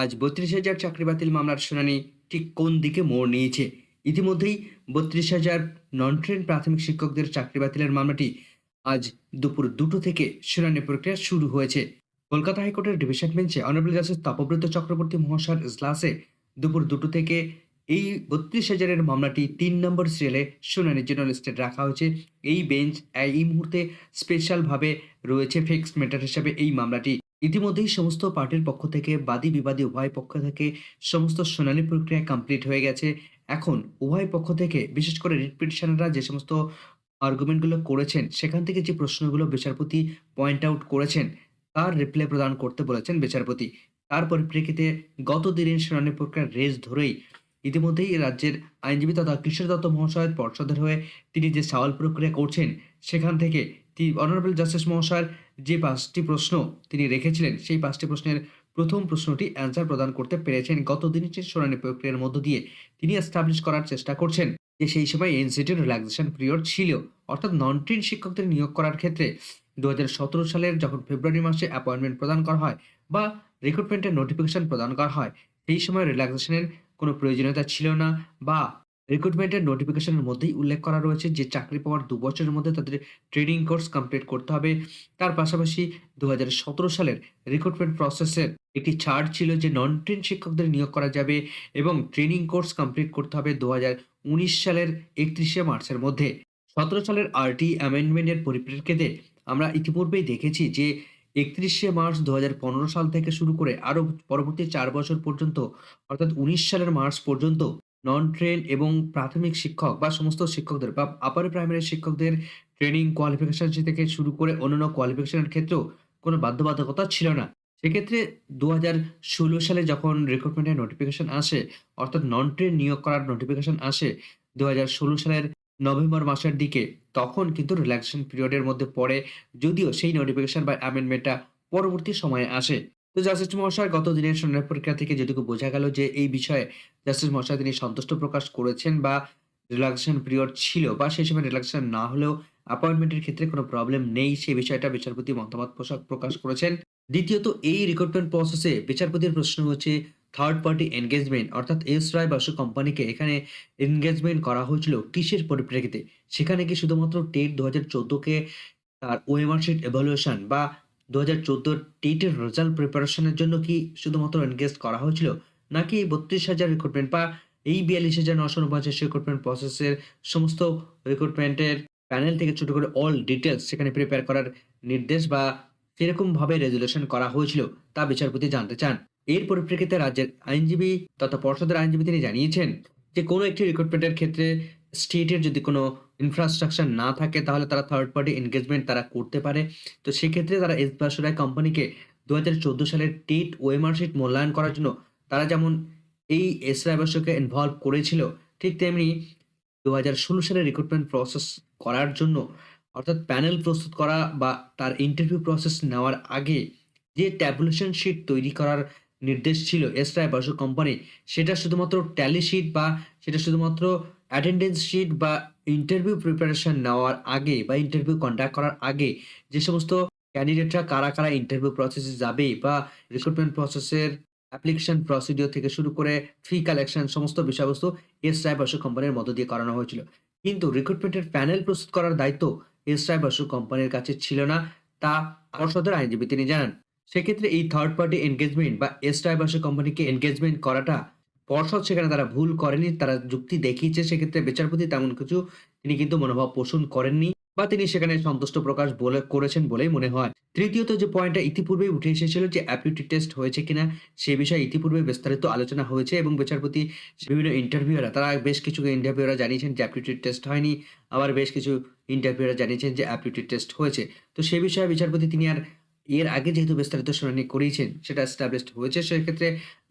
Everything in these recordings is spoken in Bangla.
আজ বত্রিশ হাজার চাকরি বাতিল মামলার শুনানি ঠিক কোন দিকে মোড় নিয়েছে? ইতিমধ্যেই বত্রিশ হাজার নন ট্রেন প্রাথমিক শিক্ষকদের চাকরি বাতিলের মামলাটি আজ দুপুর দুটো থেকে শুনানি প্রক্রিয়া শুরু হয়েছে। কলকাতা হাইকোর্টের ডিভিশন বেঞ্চে অনারেবল জাস্টিস তাপব্রত চক্রবর্তী মহাশয়ের ইজলাসে দুপুর দুটো থেকে এই বত্রিশ হাজারের মামলাটি তিন নম্বর সিরিয়ালে শুনানির জন্য লিস্টেড রাখা হয়েছে। এই বেঞ্চ এই মুহূর্তে স্পেশালভাবে রয়েছে ফিক্সড ম্যাটার হিসাবে এই মামলাটি। ইতিমধ্যেই সমস্ত পার্টির পক্ষ থেকে, বাদী বিবাদী উভয় পক্ষ থেকে সমস্ত শুনানি প্রক্রিয়া কমপ্লিট হয়ে গেছে। এখন উভয় পক্ষ থেকে, বিশেষ করে রিট পিটিশনাররা যে সমস্ত আর্গুমেন্টগুলো করেছেন, সেখান থেকে যে প্রশ্নগুলো বিচারপতি পয়েন্ট আউট করেছেন, তার রিপ্লাই প্রদান করতে বলেছেন বিচারপতি। তার পরিপ্রেক্ষিতে গত দিনের শুনানি প্রক্রিয়ার রেস ধরেই ইতিমধ্যেই রাজ্যের আইনজীবী তথা কিশোর দত্ত মহাশয়ের পর্ষদের হয়ে তিনি যে সওয়াল প্রক্রিয়া করছেন, সেখান থেকে অনারেবল জাস্টিস মহাশয়ের যে পাঁচটি প্রশ্ন তিনি রেখেছিলেন, সেই পাঁচটি প্রশ্নের প্রথম প্রশ্নটি অ্যান্সার প্রদান করতে পেরেছেন গত দিনের শুনানি প্রক্রিয়ার মধ্য দিয়ে তিনি এস্টাবলিশ করার চেষ্টা করছেন যে সেই সময় এনসিটির রিল্যাক্সেশন পিরিয়ড ছিল। অর্থাৎ নন ট্রেন শিক্ষকদের নিয়োগ করার ক্ষেত্রে দু হাজার সতেরো সালের যখন ফেব্রুয়ারি মাসে অ্যাপয়েন্টমেন্ট প্রদান করা হয় বা রিক্রুটমেন্টের নোটিফিকেশন প্রদান করা হয়, সেই সময় রিল্যাক্সেশনের কোনো প্রয়োজনীয়তা ছিল না বা রিক্রুটমেন্টের নোটিফিকেশনের মধ্যেই উল্লেখ করা রয়েছে যে চাকরি পাওয়ার দু বছরের মধ্যে তাদের ট্রেনিং কোর্স কমপ্লিট করতে হবে। তার পাশাপাশি দু হাজার সতেরো সালের রিক্রুটমেন্ট প্রসেসের একটি ছাড় ছিল যে নন ট্রেন শিক্ষকদের নিয়োগ করা যাবে এবং ট্রেনিং কোর্স কমপ্লিট করতে হবে দু হাজার উনিশ সালের একত্রিশে মার্চের মধ্যে। সতেরো সালের আরটি অ্যামেন্ডমেন্টের পরিপ্রেক্ষিতে আমরা ইতিপূর্বেই দেখেছি যে একত্রিশে মার্চ দু হাজার পনেরো সাল থেকে শুরু করে আরও পরবর্তী চার বছর পর্যন্ত, অর্থাৎ উনিশ সালের মার্চ পর্যন্ত নন ট্রেন এবং প্রাথমিক শিক্ষক বা সমস্ত শিক্ষকদের বা আপার প্রাইমারি শিক্ষকদের ট্রেনিং কোয়ালিফিকেশন থেকে শুরু করে অন্যান্য কোয়ালিফিকেশনের ক্ষেত্রেও কোনো বাধ্যবাধকতা ছিল না। সেক্ষেত্রে দু হাজার ষোলো সালে যখন রিক্রুটমেন্টের নোটিফিকেশন আসে, অর্থাৎ নন ট্রেন নিয়োগ করার নোটিফিকেশন আসে দু হাজার ষোলো সালের নভেম্বর মাসের দিকে, তখন কিন্তু রিল্যাক্সেশন পিরিয়ডের মধ্যে পড়ে, যদিও সেই নোটিফিকেশন বা অ্যামেন্ডমেন্টটা পরবর্তী সময়ে আসে। তো জাস্টিস মহাশয়, গত দিনের শুনানি প্রক্রিয়া থেকে যেটুকু বোঝা গেল যে এই বিষয়ে জাস্টিস মহাশয় তিনি সন্তুষ্ট প্রকাশ করেছেন বা রিল্যাক্সেশন পিরিয়ড ছিল বা সেই সময় রিল্যাক্সেশন না হলেও অ্যাপয়েন্টমেন্টের ক্ষেত্রে কোনো প্রবলেম নেই, সেই বিষয়টা বিচারপতি মতামত পোশাক প্রকাশ করেছেন। দ্বিতীয়ত, এই রিক্রুটমেন্ট প্রসেসে বিচারপতির প্রশ্ন হচ্ছে থার্ড পার্টি এনগেজমেন্ট অর্থাৎ এস রায় বাসু কোম্পানিকে এখানে এনগেজমেন্ট করা হয়েছিল কিসের পরিপ্রেক্ষিতে? সেখানে কি শুধুমাত্র টেট দু হাজার চোদ্দোকে তার ওএমআর শিট এভালুয়েশন বা দু হাজার চোদ্দোর টেটের রেজাল্ট প্রিপারেশনের জন্য কি শুধুমাত্র এনগেজ করা হয়েছিল, নাকি বত্রিশ হাজার রিক্রুটমেন্ট বা এই বিয়াল্লিশ হাজার নশো উনপঞ্চাশ রিক্রুটমেন্ট প্রসেসের সমস্ত রিক্রুটমেন্টের প্যানেল থেকে ছোট করে অল ডিটেলস সেখানে প্রিপেয়ার করার নির্দেশ বা সেরকমভাবে রেজুলেশন করা হয়েছিল তা বিচারপতি জানতে চান। এর পরিপ্রেক্ষিতে রাজ্যের আইনজীবী তথা পর্ষদের আইনজীবী তিনি জানিয়েছেন যে কোনো একটি রিক্রুটমেন্টের ক্ষেত্রে স্টেটের যদি কোনো ইনফ্রাস্ট্রাকচার না থাকে, তাহলে তারা থার্ড পার্টি এনগেজমেন্ট তারা করতে পারে। তো সেক্ষেত্রে তারা এস বাসুরায় কোম্পানিকে দু হাজার চোদ্দ সালের টেট ওএমআর শিট মূল্যায়ন করার জন্য তারা যেমন এই এস রায় বাসুকে ইনভলভ করেছিল, ঠিক তেমনি দু হাজার ষোলো সালের রিক্রুটমেন্ট প্রসেস করার জন্য, অর্থাৎ প্যানেল প্রস্তুত করা বা তার ইন্টারভিউ প্রসেস নেওয়ার আগে যে ট্যাবুলেশন শিট তৈরি করার নির্দেশ ছিল এস রায় বাসু কোম্পানি সেটা শুধুমাত্র ট্যালি শিট বা সেটা শুধুমাত্র অ্যাটেন্ডেন্স শিট বা ইন্টারভিউ প্রিপারেশন নেওয়ার আগে বা ইন্টারভিউ কন্ডাক্ট করার আগে যে সমস্ত ক্যান্ডিডেটরা কারা কারা ইন্টারভিউ প্রসেসে যাবে বা রিক্রুটমেন্ট প্রসেসের অ্যাপ্লিকেশন প্রসিডিওর থেকে শুরু করে ফি কালেকশন সমস্ত বিষয়বস্তু এস রায় বাসু কোম্পানির মধ্য দিয়ে করানো হয়েছিল। কিন্তু রিক্রুটমেন্টের প্যানেল প্রস্তুত করার দায়িত্ব এস রায় বাসু কোম্পানির কাছে ছিল না, তা পর্ষদের আইনজীবী তিনি জানান। সেক্ষেত্রে এই থার্ড পার্টি এনগেজমেন্ট বা এস রায় বাসু কোম্পানিকে এনগেজমেন্ট করাটা পর্ষদ সেখানে তারা ভুল করেনি, তারা যুক্তি দেখিয়েছে, সেক্ষেত্রে বিচারপতি তেমন কিছু তিনি কিন্তু মনোভাব পোষণ করেননি বা তিনি সেখানে সন্তুষ্ট প্রকাশ বলে করেছেন বলেই মনে হয়। তৃতীয়ত যে পয়েন্টটা ইতিপূর্বেই উঠে এসেছিল যে অ্যাপিউটি টেস্ট হয়েছে কিনা, সে বিষয়ে ইতিপূর্বে বিস্তারিত আলোচনা হয়েছে এবং বিচারপতি, বিভিন্ন ইন্টারভিউরা তারা বেশ কিছু ইন্টারভিউরা জানিয়েছেন যে অ্যাপিউটি টেস্ট হয়নি, আবার বেশ কিছু ইন্টারভিউরা জানিয়েছেন যে অ্যাপিউটি টেস্ট হয়েছে। তো সে বিষয়ে বিচারপতি তিনি আর এর আগে যেহেতু বিস্তারিত শুনানি করিয়েছেন, সেটা এস্টাবলিশড হয়েছে, সেক্ষেত্রে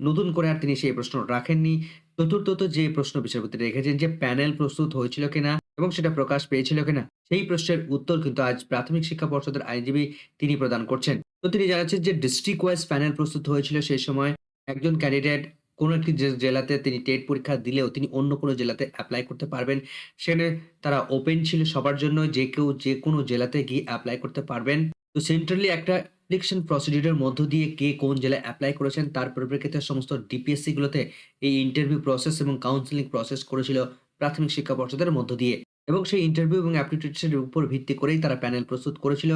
নতুন করে আর তিনি সেই প্রশ্ন রাখেননি। চতুর্থত যে প্রশ্ন বিচারপতি রেখেছেন যে প্যানেল প্রস্তুত হয়েছিল কিনা এবং সেটা প্রকাশ পেয়েছিল কিনা, সেই প্রশ্নের উত্তর কিন্তু আজ প্রাথমিক শিক্ষা পর্ষদের আইনজীবী তিনি প্রদান করছেন। তো তিনি জানাচ্ছেন যে ডিস্ট্রিক্ট ওয়াইজ প্যানেল প্রস্তুত হয়েছিল সেই সময়। একজন ক্যান্ডিডেট কোনো একটি জেলাতে তিনি টেট পরীক্ষা দিলেও তিনি অন্য কোনো জেলাতে অ্যাপ্লাই করতে পারবেন। সেখানে তারা ওপেন ছিল সবার জন্য, যে কেউ যে কোনো জেলাতে গিয়ে অ্যাপ্লাই করতে পারবেন। তো সেন্ট্রালি একটা অ্যাপ্লিকেশন প্রসিডিউরের মধ্য দিয়ে কে কোন জেলায় অ্যাপ্লাই করেছেন, তার পরিপ্রেক্ষিতে সমস্ত ডিপিএসসি গুলোতে এই ইন্টারভিউ প্রসেস এবং কাউন্সেলিং প্রসেস করেছিল প্রাথমিক শিক্ষা পর্ষদের মধ্য দিয়ে। এবং সেই ইন্টারভিউ এবং অ্যাপ্টিটিউডসের উপর ভিত্তি করেই তারা প্যানেল প্রস্তুত করেছিল।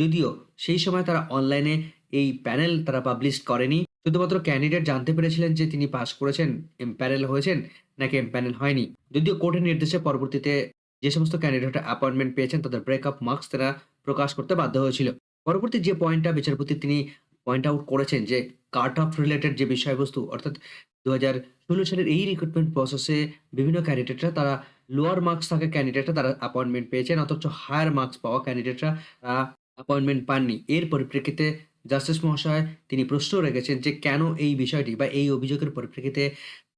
যদিও সেই সময় তারা অনলাইনে এই প্যানেল তারা পাবলিশ করেনি। শুধুমাত্র ক্যান্ডিডেট জানতে পেরেছিলেন যে তিনি পাস করেছেন এম প্যানেল হয়েছেন, নাকি এম প্যানেল হয়নি। যদিও কোর্টের নির্দেশে পরবর্তীতে যে সমস্ত ক্যান্ডিডেট অ্যাপয়েন্টমেন্ট পেয়েছেন, তাদের ব্রেকআপ মার্কস তারা প্রকাশ করতে বাধ্য হয়েছিল। পরবর্তী যে পয়েন্টটা বিচারপতি তিনি পয়েন্ট আউট করেছেন যে কাট অফ রিলেটেড যে বিষয়বস্তু, অর্থাৎ দু হাজার ষোলো সালের এই রিক্রুটমেন্ট প্রসেসে বিভিন্ন ক্যান্ডিডেটরা তারা লোয়ার মার্কস থাকা ক্যান্ডিডেটরা তারা অ্যাপয়েন্টমেন্ট পেয়েছেন, অথচ হায়ার মার্কস পাওয়া ক্যান্ডিডেটরা অ্যাপয়েন্টমেন্ট পাননি। এর পরিপ্রেক্ষিতে জাস্টিস মহাশয় তিনি প্রশ্ন রেখেছেন যে কেন এই বিষয়টি বা এই অভিযোগের পরিপ্রেক্ষিতে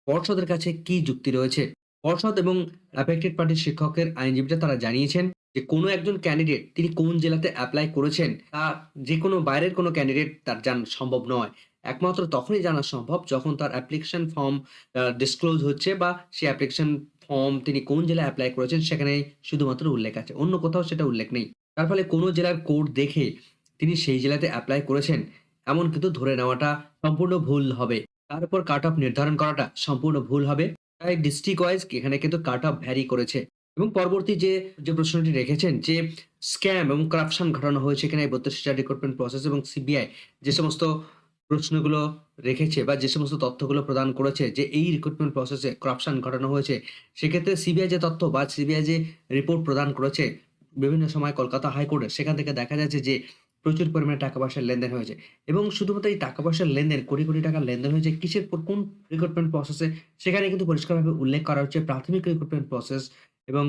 পর্ষদের কাছে কি যুক্তি রয়েছে। পর্ষদ এবং অ্যাফেক্টেড পার্টির শিক্ষকের আইনজীবীরা তারা জানিয়েছেন যে কোনো একজন ক্যান্ডিডেট তিনি কোন জেলাতে অ্যাপ্লাই করেছেন তা যে কোনো বাইরের কোনো ক্যান্ডিডেট তার জানা সম্ভব নয়। একমাত্র তখনই জানা সম্ভব যখন তার অ্যাপ্লিকেশন ফর্ম ডিসক্লোজ হচ্ছে বা সেই অ্যাপ্লিকেশন ফর্ম তিনি কোন জেলায় অ্যাপ্লাই করেছেন সেখানে শুধুমাত্র উল্লেখ আছে। অন্য কোথাও সেটা উল্লেখ নেই। তার ফলে কোনো জেলার কোড দেখে তিনি সেই জেলাতে অ্যাপ্লাই করেছেন এমন কিন্তু ধরে নেওয়াটা সম্পূর্ণ ভুল হবে। তার উপর কাট অফ নির্ধারণ করাটা সম্পূর্ণ ভুল হবে। ডিস্ট্রিক্ট ওয়াইজ এখানে কিন্তু কাট অফ ভ্যারি করেছে। এবং পরবর্তী যে যে প্রশ্নটি রেখেছেন যে স্ক্যাম এবং করাপশন ঘটানো হয়েছে এখানে বত্রিশ হাজার রিক্রুটমেন্ট প্রসেস এবং সিবিআই যে সমস্ত প্রশ্নগুলো রেখেছে বা যে সমস্ত তথ্যগুলো প্রদান করেছে যে এই রিক্রুটমেন্ট প্রসেসে করাপশন ঘটানো হয়েছে, সেক্ষেত্রে সিবিআই যে তথ্য বা সিবিআই যে রিপোর্ট প্রদান করেছে বিভিন্ন সময় কলকাতা হাইকোর্টে সেখান থেকে দেখা যাচ্ছে যে প্রচুর পরিমাণে টাকা পয়সার লেনদেন হয়েছে। এবং শুধুমাত্র এই টাকা পয়সার লেনদেন, কোটি কোটি টাকার লেনদেন হয়েছে, কিসের কোন রিক্রুটমেন্ট প্রসেসে সেখানে কিন্তু পরিষ্কারভাবে উল্লেখ করা হচ্ছে প্রাথমিক রিক্রুটমেন্ট প্রসেস এবং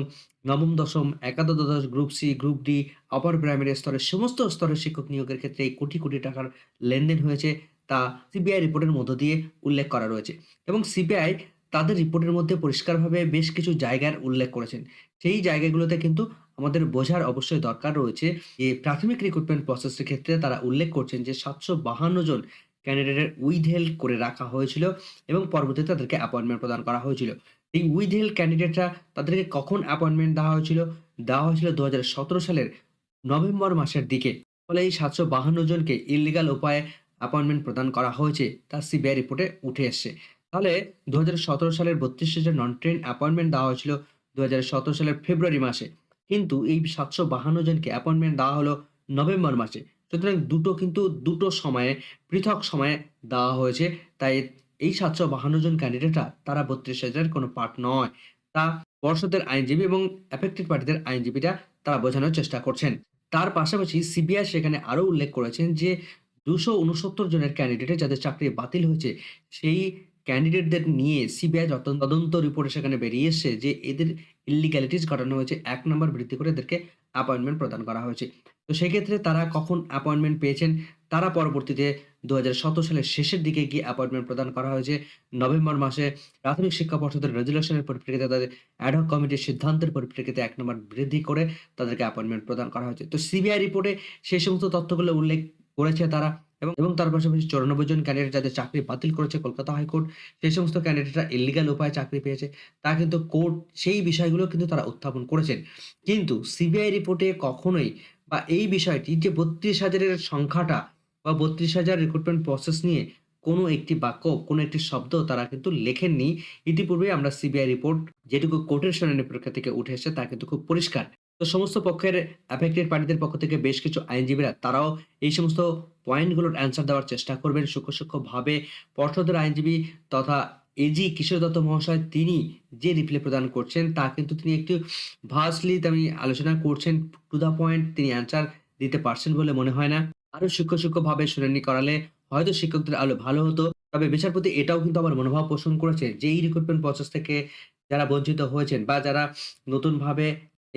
নবম, দশম, একাদশ group C group D upper primary স্তরের সমস্ত স্তরের শিক্ষক নিয়োগের ক্ষেত্রে এই কোটি কোটি টাকার লেনদেন হয়েছে তা সিবিআই রিপোর্টের মধ্য দিয়ে উল্লেখ করা রয়েছে। এবং সিবিআই তাদের রিপোর্টের মধ্যে পরিষ্কারভাবে বেশ কিছু জায়গার উল্লেখ করেছেন। সেই জায়গাগুলোতে কিন্তু আমাদের বোঝার অবশ্যই দরকার রয়েছে যে প্রাথমিক রিক্রুটমেন্ট প্রসেসের ক্ষেত্রে তারা উল্লেখ করছেন যে সাতশো বাহান্ন জন ক্যান্ডিডেটের উইথহেল্ড করে রাখা হয়েছিল এবং পরবর্তীতে তাদেরকে অ্যাপয়েন্টমেন্ট প্রদান করা হয়েছিল। এই উইথহেল্ড ক্যান্ডিডেটরা তাদেরকে কখন অ্যাপয়েন্টমেন্ট দেওয়া হয়েছিল? দেওয়া হয়েছিল দু হাজার সতেরো সালের নভেম্বর মাসের দিকে। ফলে এই সাতশো বাহান্ন জনকে ইলিগাল উপায়ে অ্যাপয়েন্টমেন্ট প্রদান করা হয়েছে, তা সিবিআই রিপোর্টে উঠে এসছে। তাহলে দু হাজার সতেরো সালের বত্রিশ হাজার নন ট্রেন অ্যাপয়েন্টমেন্ট দেওয়া হয়েছিল দু হাজার সতেরো সালের ফেব্রুয়ারি মাসে কিন্তু এই সাতশো বাহান্ন জনকে অ্যাপয়েন্টমেন্ট দেওয়া হলো নভেম্বর মাসে। সুতরাং দুটো কিন্তু দুটো সময়ে, পৃথক সময়ে দেওয়া হয়েছে। তাই এই সাতশো বাহান্ন জন ক্যান্ডিডেটরা তারা বত্রিশ হাজারের কোনো পার্ট নয়। তা পর্ষদের আইনজীবী এবং অ্যাফেক্টেড পার্টিদের আইনজীবীরা তারা বোঝানোর চেষ্টা করছেন। তার পাশাপাশি সিবিআই সেখানে আরও উল্লেখ করেছেন যে, দুশো উনসত্তর জনের ক্যান্ডিডেটের যাদের চাকরি বাতিল হয়েছে, সেই ক্যান্ডিডেটদের নিয়ে সিবিআই তদন্ত রিপোর্টে সেখানে বেরিয়ে এসছে যে, এদের ইলিগ্যালিটিস ঘটানো হয়েছে। এক নম্বর বৃদ্ধি করে এদেরকে অ্যাপয়েন্টমেন্ট প্রদান করা হয়েছে। তো সেক্ষেত্রে তারা কখন অ্যাপয়েন্টমেন্ট পেয়েছেন? তারা পরবর্তীতে দু হাজার সতেরো সালের শেষের দিকে গিয়ে অ্যাপয়েন্টমেন্ট প্রদান করা হয়েছে। নভেম্বর মাসে প্রাথমিক শিক্ষা পর্ষদের রেজুলেশনের পরিপ্রেক্ষিতে তাদের অ্যাডহক কমিটির সিদ্ধান্তের পরিপ্রেক্ষিতে এক নম্বর বৃদ্ধি করে তাদেরকে অ্যাপয়েন্টমেন্ট প্রদান করা হয়েছে। তো সিবিআই রিপোর্টে সেই সমস্ত তথ্যগুলো উল্লেখ করেছে তারা। এবং তার পাশাপাশি চৌরানব্বই জন ক্যান্ডিডেট যাদের চাকরি বাতিল করেছে কলকাতা হাইকোর্ট, সেই সমস্ত ক্যান্ডিডেটরা ইলিগাল উপায়ে চাকরি পেয়েছে। তা কিন্তু কোর্ট সেই বিষয়গুলো কিন্তু তারা উত্থাপন করেছেন। কিন্তু সিবিআই রিপোর্টে কখনোই বা এই বিষয়টি যে বত্রিশ হাজারের সংখ্যাটা বা বত্রিশ হাজার রিক্রুটমেন্ট প্রসেস নিয়ে কোনো একটি বাক্য, কোনো একটি শব্দ তারা কিন্তু লেখেননি। ইতিপূর্বে আমরা সিবিআই রিপোর্ট যেটুকু কোর্টের শুনানি পরীক্ষা থেকে উঠে এসেছে তা কিন্তু খুব পরিষ্কার। তো সমস্ত পক্ষের অ্যাফেক্টেড পার্টিদের পক্ষ থেকে বেশ কিছু আইনজীবীরা, তারাও এই সমস্ত পয়েন্টগুলোর অ্যান্সার দেওয়ার চেষ্টা করবেন। সূক্ষ্ম সূক্ষ্মভাবে পর্ষদের আইনজীবী তথা এজি কিশোর দত্ত মহাশয়, তিনি যে রিপ্লাই প্রদান করছেন, তা কিন্তু তিনি একটু ভার্সলি আমি আলোচনা করছেন টু দ্য পয়েন্ট তিনি অ্যান্সার দিতে পারছেন বলে মনে হয় না। আরও সূক্ষ্ম সূক্ষ্মভাবে শুনানি করালে হয়তো শিক্ষকদের আলো ভালো হতো, তবে বিচারপতি এটাও কিন্তু আমার মনোভাব পোষণ করেছে যে এই রিক্রুটমেন্ট প্রসেস থেকে যারা বঞ্চিত হয়েছেন বা যারা নতুনভাবে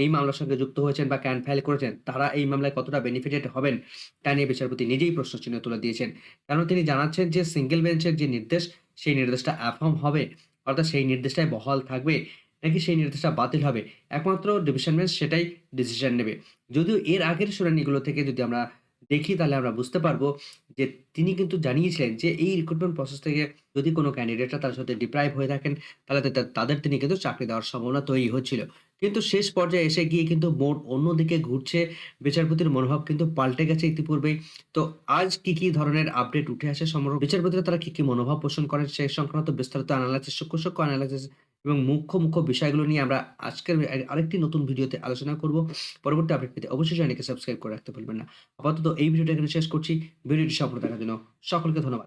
এই মামলার সঙ্গে যুক্ত হয়েছেন বা ক্যান ফাইল করেছেন, তারা এই মামলায় কতটা বেনিফিটেড হবেন, তা নিয়ে বিচারপতি নিজেই প্রশ্ন চিহ্ন তুলে দিয়েছেন। কারণ তিনি জানাচ্ছেন যে সিঙ্গেল বেঞ্চের যে নির্দেশ, সেই নির্দেশটা অ্যাফর্ম হবে, অর্থাৎ সেই নির্দেশটাই বহাল থাকবে, নাকি সেই নির্দেশটা বাতিল হবে? একমাত্র ডিভিশন বেঞ্চ সেটাই ডিসিশন নেবে। যদিও এর আগের শুনানিগুলো থেকে যদি আমরা দেখি, তাহলে আমরা বুঝতে পারব যে তিনি কিন্তু জানিয়েছিলেন যে এই রিক্রুটমেন্ট প্রসেস থেকে যদি কোনো ক্যান্ডিডেটরা তার সাথে ডিপ্রাইভ হয়ে থাকেন, তাহলে তাদের তিনি কিন্তু চাকরি দেওয়ার সম্ভাবনা তৈরি হচ্ছিল। কিন্তু শেষ পর্যায়ে এসে গিয়ে কিন্তু মোড় অন্যদিকে ঘুরছে। বিচারপতির মনোভাব কিন্তু পাল্টে গেছে ইতিপূর্বেই। তো আজ কি কি ধরনের আপডেট উঠে আসে সমগ্র বিচারপতিরা তারা কি কি মনোভাব পোষণ করেন সে সংক্রান্ত বিস্তারিত অ্যানালাইসিস সূক্ষ্ম সূক্ষ্ম অ্যানালাইসিস এবং মুখ্য মুখ্য বিষয়গুলো নিয়ে আমরা আজকের আরেকটি নতুন ভিডিওতে আলোচনা করব। পরবর্তী আপডেট পেতে অবশ্যই চ্যানেলকে সাবস্ক্রাইব করে রাখতে ভুলবেন না। আপাতত এই ভিডিওটা এখানে শেষ করছি। ভিডিওটি সম্পূর্ণ দেখার জন্য সকলকে ধন্যবাদ।